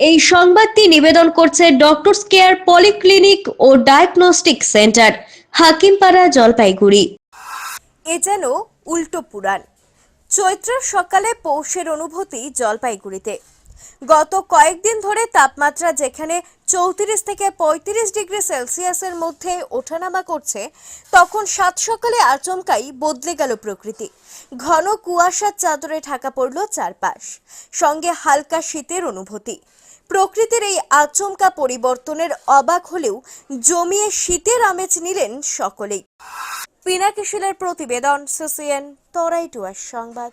এই সংবাদটি নিবেদন করছে ডক্টরস কেয়ার পলিক্লিনিক ও ডায়াগনস্টিক সেন্টার হাকিমপাড়া, জলপাইগুড়ি। এ যেন উল্টো পুরাণ। চৈত্রের সকালে পৌষের অনুভূতি জলপাইগুড়িতে। গত কয়েকদিন ধরে তাপমাত্রা যেখানে চৌত্রিশ থেকে পঁয়ত্রিশ ডিগ্রি সেলসিয়াসের মধ্যে ওঠানামা করছে, তখন সাত সকালে আচমকাই বদলে গেল প্রকৃতি। ঘন কুয়াশার চাদরে ঢাকা পড়ল চারপাশ, সঙ্গে হালকা শীতের অনুভূতি। প্রকৃতির এই আচমকা পরিবর্তনের অবাক হলেও জমিয়ে শীতের আমেজ নিলেন সকলেই। পিনাকি শিলের প্রতিবেদন, সিসিএন, তরাই টুয়ার সংবাদ।